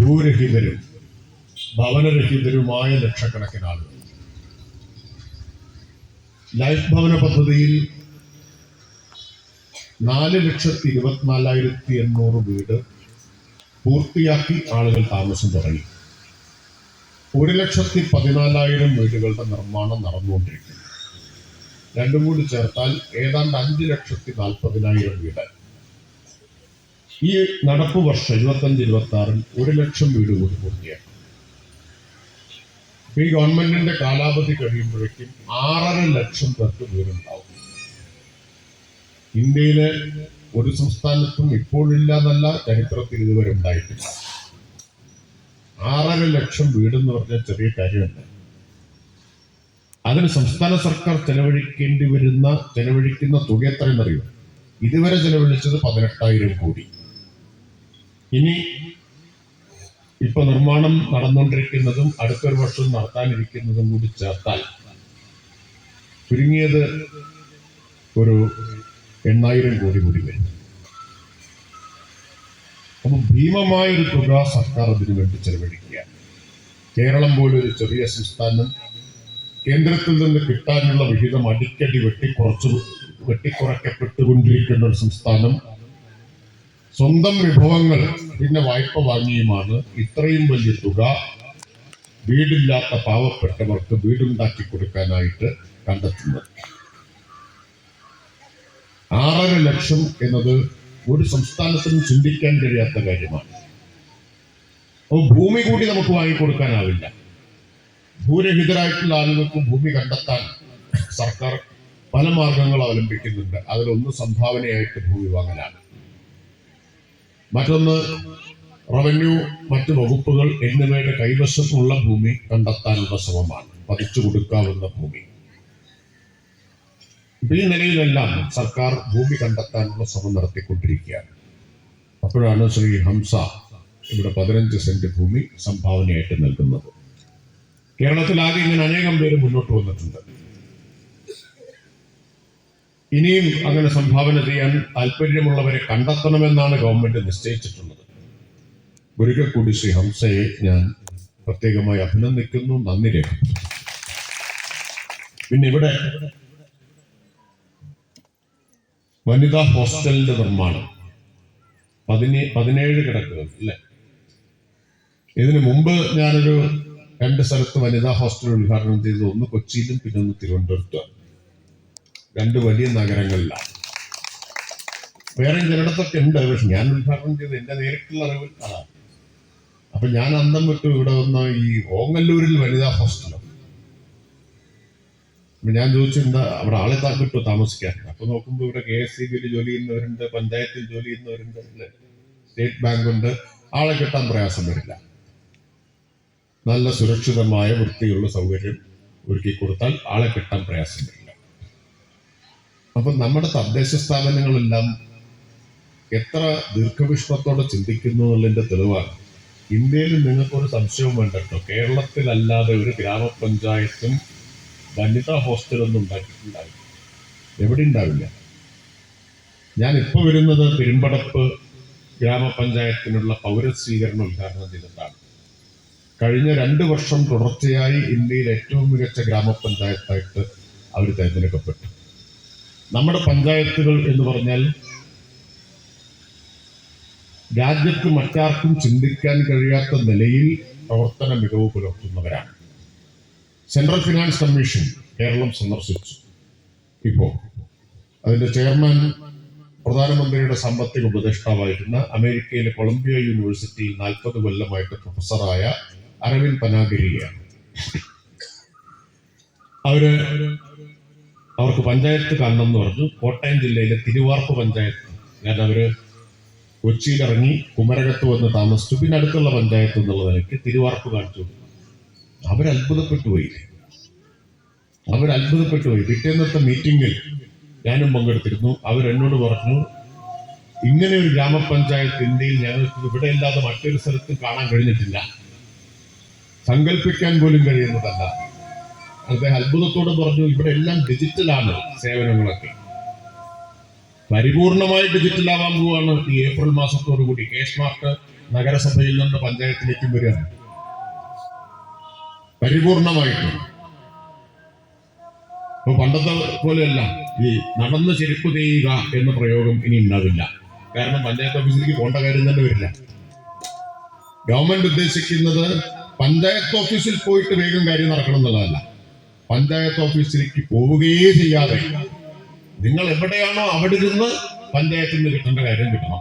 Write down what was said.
ഭൂരഹിതരും ഭവനരഹിതരുമായ ലക്ഷക്കണക്കിന് ആളുകൾ. ലൈഫ് ഭവന പദ്ധതിയിൽ നാല് ലക്ഷത്തി ഇരുപത്തിനാലായിരത്തി എണ്ണൂറ് വീട് പൂർത്തിയാക്കി ആളുകൾ താമസം തുടങ്ങി. ഒരു ലക്ഷത്തി പതിനാലായിരം വീടുകളുടെ നിർമ്മാണം നടന്നുകൊണ്ടിരിക്കുന്നു. രണ്ടും കൂടി ചേർത്താൽ ഏതാണ്ട് അഞ്ച് ലക്ഷത്തി നാൽപ്പതിനായിരം വീട് ഈ നടപ്പ് വർഷം ഇരുപത്തഞ്ച് ഇരുപത്തി ആറിൽ ഒരു ലക്ഷം വീട് കൂടി പൂർത്തിയാക്കും. ഈ ഗവൺമെന്റിന്റെ കാലാവധി കഴിയുമ്പോഴേക്കും ആറര ലക്ഷം പേർക്ക് വീടുണ്ടാവും. ഇന്ത്യയിലെ ഒരു സംസ്ഥാനത്തും ഇപ്പോഴില്ലാന്നല്ല ചരിത്രത്തിൽ ഇതുവരെ ഉണ്ടായിട്ടില്ല. ആറര ലക്ഷം വീട് എന്ന് പറഞ്ഞാൽ ചെറിയ കാര്യമല്ല അതിന് സംസ്ഥാന സർക്കാർ ചെലവഴിക്കേണ്ടി വരുന്ന ചെലവഴിക്കുന്ന തുക എത്രയെന്നറിയോ? ഇതുവരെ ചെലവഴിച്ചത് പതിനെട്ടായിരം കോടി. ഇനി ഇപ്പൊ നിർമ്മാണം നടന്നുകൊണ്ടിരിക്കുന്നതും അടുത്തൊരു വർഷം നടത്താനിരിക്കുന്നതും കൂടി ചേർത്താൽ ചുരുങ്ങിയത് ഒരു എണ്ണായിരം കോടി കൂടി വരും. അപ്പൊ ഭീമമായൊരു തുക സർക്കാർ അതിനു വേണ്ടി ചെലവഴിക്കുക. കേരളം പോലൊരു ചെറിയ സംസ്ഥാനം കേന്ദ്രത്തിൽ നിന്ന് കിട്ടാനുള്ള വിഹിതം അടിക്കടി വെട്ടിക്കുറച്ചു വെട്ടിക്കുറയ്ക്കപ്പെട്ടുകൊണ്ടിരിക്കുന്ന ഒരു സംസ്ഥാനം സ്വന്തം വിഭവങ്ങൾ പിന്നെ വായ്പ വാങ്ങിയുമാണ്. ഇത്രയും വലിയ തുക വീടില്ലാത്ത പാവപ്പെട്ടവർക്ക് വീടുണ്ടാക്കി കൊടുക്കാനായിട്ട് കണ്ടെത്തുന്നത്. ആറര ലക്ഷം എന്നത് ഒരു സംസ്ഥാനത്തിനും ചിന്തിക്കാൻ കഴിയാത്ത കാര്യമാണ്. അപ്പോൾ ഭൂമി കൂടി നമുക്ക് വാങ്ങിക്കൊടുക്കാനാവില്ല. ഭൂരഹിതരായിട്ടുള്ള ആളുകൾക്ക് ഭൂമി കണ്ടെത്താൻ സർക്കാർ പല മാർഗങ്ങൾ അവലംബിക്കുന്നുണ്ട്. അതിലൊന്ന് സംഭാവനയായിട്ട് ഭൂമി വാങ്ങലാണ്. മറ്റൊന്ന് റവന്യൂ മറ്റ് വകുപ്പുകൾ എന്നിവയുടെ കൈവശമുള്ള ഭൂമി കണ്ടെത്താനുള്ള ശ്രമമാണ്. പതിച്ചു കൊടുക്കാവുന്ന ഭൂമി. ഈ നിലയിലെല്ലാം സർക്കാർ ഭൂമി കണ്ടെത്താനുള്ള ശ്രമം നടത്തിക്കൊണ്ടിരിക്കുകയാണ്. അപ്പോഴാണ് ശ്രീ ഹംസ ഇവിടെ പതിനഞ്ച് സെന്റ് ഭൂമി സംഭാവനയായിട്ട് നൽകുന്നത്. കേരളത്തിൽ ആകെ ഇങ്ങനെ അനേകം പേര് മുന്നോട്ട് വന്നിട്ടുണ്ട്. ഇനിയും അങ്ങനെ സംഭാവന ചെയ്യാൻ താല്പര്യമുള്ളവരെ കണ്ടെത്തണമെന്നാണ് ഗവൺമെന്റ് നിശ്ചയിച്ചിട്ടുള്ളത്. ഒരിക്കൽ കൂടി ശ്രീ ഹംസയെ ഞാൻ പ്രത്യേകമായി അഭിനന്ദിക്കുന്നു. നന്ദി രേഖപ്പെടുത്തുന്നു. പിന്നെ ഇവിടെ വനിതാ ഹോസ്റ്റലിന്റെ നിർമ്മാണം. പതിനേ പതിനേഴ് കിടക്കുകൾ അല്ലേ? ഇതിനു മുമ്പ് ഞാനൊരു രണ്ട് സ്ഥലത്ത് വനിതാ ഹോസ്റ്റൽ ഉദ്ഘാടനം ചെയ്തു ഒന്ന് കൊച്ചിയിലും പിന്നെ ഒന്ന് തിരുവനന്തപുരത്തും രണ്ട് വലിയ നഗരങ്ങളിലാണ്. വേറെ ചിലയിടത്തൊക്കെ ഉണ്ട് പക്ഷെ ഞാൻ ഉദ്ഘാടനം ചെയ്ത് എന്റെ നേരിട്ടുള്ള അറിവിൽ അതാണ് അപ്പൊ ഞാൻ അന്തം വിട്ടു ഇവിടെ വന്ന ഈ ഓങ്ങല്ലൂരിൽ വനിതാ ഹോസ്റ്റലും. അപ്പൊ ഞാൻ ചോദിച്ചിട്ടുണ്ട് അവിടെ ആളെ താ കിട്ടുമോ താമസിക്കാൻ? അപ്പൊ നോക്കുമ്പോ ഇവിടെ കെ എസ് സി ബിയിൽ ജോലി ചെയ്യുന്നവരുണ്ട് പഞ്ചായത്തിൽ ജോലി ചെയ്യുന്നവരുണ്ട് സ്റ്റേറ്റ് ബാങ്ക് ഉണ്ട് ആളെ കിട്ടാൻ പ്രയാസം വരില്ല. നല്ല സുരക്ഷിതമായ വൃത്തിയുള്ള സൗകര്യം ഒരുക്കി കൊടുത്താൽ ആളെ കിട്ടാൻ പ്രയാസം വരില്ല അപ്പൊ നമ്മുടെ തദ്ദേശ സ്ഥാപനങ്ങളെല്ലാം എത്ര ദീർഘവിഷ്ണത്തോടെ ചിന്തിക്കുന്നു എന്നുള്ളതിന്റെ തെളിവാണ്. ഇന്ത്യയിൽ നിങ്ങൾക്കൊരു സംശയവും വേണ്ട കേരളത്തിലല്ലാതെ ഒരു ഗ്രാമപഞ്ചായത്തും വനിതാ ഹോസ്റ്റലൊന്നും ഉണ്ടാക്കിയിട്ടുണ്ടാവില്ല. എവിടെ ഉണ്ടാവില്ല. ഞാൻ ഇപ്പോൾ വരുന്നത് പെരുമ്പടപ്പ് ഗ്രാമപഞ്ചായത്തിനുള്ള പൗരസ്വീകരണ ഉദ്ഘാടനം ചെയ്തിട്ടാണ് കഴിഞ്ഞ രണ്ട് വർഷം തുടർച്ചയായി ഇന്ത്യയിൽ ഏറ്റവും മികച്ച ഗ്രാമപഞ്ചായത്തായിട്ട് അവർ തിരഞ്ഞെടുക്കപ്പെട്ടു. നമ്മുടെ പഞ്ചായത്തുകൾ എന്ന് പറഞ്ഞാൽ രാജ്യത്ത് മറ്റാർക്കും ചിന്തിക്കാൻ കഴിയാത്ത നിലയിൽ പ്രവർത്തന മികവ് പുലർത്തുന്നവരാണ്. സെൻട്രൽ ഫിനാൻസ് കമ്മീഷൻ കേരളം സന്ദർശിച്ചു. ഇപ്പോ അതിന്റെ ചെയർമാൻ പ്രധാനമന്ത്രിയുടെ സാമ്പത്തിക ഉപദേഷ്ടാവായിരുന്ന അമേരിക്കയിലെ കൊളംബിയ യൂണിവേഴ്സിറ്റിയിൽ നാൽപ്പത് കൊല്ലമായിട്ട് പ്രൊഫസറായ അരവിന്ദ് പനാഗിരിയാണ്. അവർ അവർക്ക് പഞ്ചായത്ത് കാണണം എന്ന് പറഞ്ഞു. കോട്ടയം ജില്ലയിലെ തിരുവാർപ്പ് പഞ്ചായത്ത്. കാരണം അവർ കൊച്ചിയിലിറങ്ങി കുമരകത്ത് വന്ന് താമസിച്ചു. പിന്നെ അടുത്തുള്ള പഞ്ചായത്ത് എന്നുള്ള നിലയ്ക്ക് തിരുവാർപ്പ് കാണിച്ചു. അവരത്ഭുതപ്പെട്ടു പോയില്ലേ അവരത്ഭുതപ്പെട്ടു പോയി. പിറ്റേന്നത്തെ മീറ്റിംഗിൽ ഞാനും പങ്കെടുത്തിരുന്നു. അവരെന്നോട് പറഞ്ഞു ഇങ്ങനെ ഒരു ഗ്രാമപഞ്ചായത്ത് ഇന്ത്യയിൽ ഞങ്ങൾക്ക് ഇവിടെ ഇല്ലാതെ മറ്റൊരു സ്ഥലത്തും കാണാൻ കഴിഞ്ഞിട്ടില്ല. സങ്കല്പിക്കാൻ പോലും കഴിയുന്നതല്ല. അദ്ദേഹം അത്ഭുതത്തോട് പറഞ്ഞു ഇവിടെ എല്ലാം ഡിജിറ്റലാണ് സേവനങ്ങളൊക്കെ. പരിപൂർണമായി ഡിജിറ്റൽ ആവാൻ പോവാണ് ഈ ഏപ്രിൽ മാസത്തോടു കൂടി. കേസ് സ്മാർട്ട് നഗരസഭയിൽ നിന്ന് പഞ്ചായത്തിലേക്കും വരികയാണ്. പരിപൂർണമായിട്ട്. ഇപ്പൊ പണ്ടത്തെ പോലെയല്ല ഈ നടന്ന് ചെരുപ്പ് ചെയ്യുക എന്ന പ്രയോഗം ഇനി ഉണ്ടാവില്ല. കാരണം പഞ്ചായത്ത് ഓഫീസിലേക്ക് പോണ്ട കാര്യം തന്നെ വരില്ല. ഗവൺമെന്റ് ഉദ്ദേശിക്കുന്നത് പഞ്ചായത്ത് ഓഫീസിൽ പോയിട്ട് വേഗം കാര്യം നടക്കണം എന്നുള്ളതല്ല. പഞ്ചായത്ത് ഓഫീസിലേക്ക് പോവുകയേ ചെയ്യാതെ നിങ്ങൾ എവിടെയാണോ അവിടെ നിന്ന് പഞ്ചായത്തിൽ നിന്ന് കിട്ടേണ്ട കാര്യം കിട്ടണം.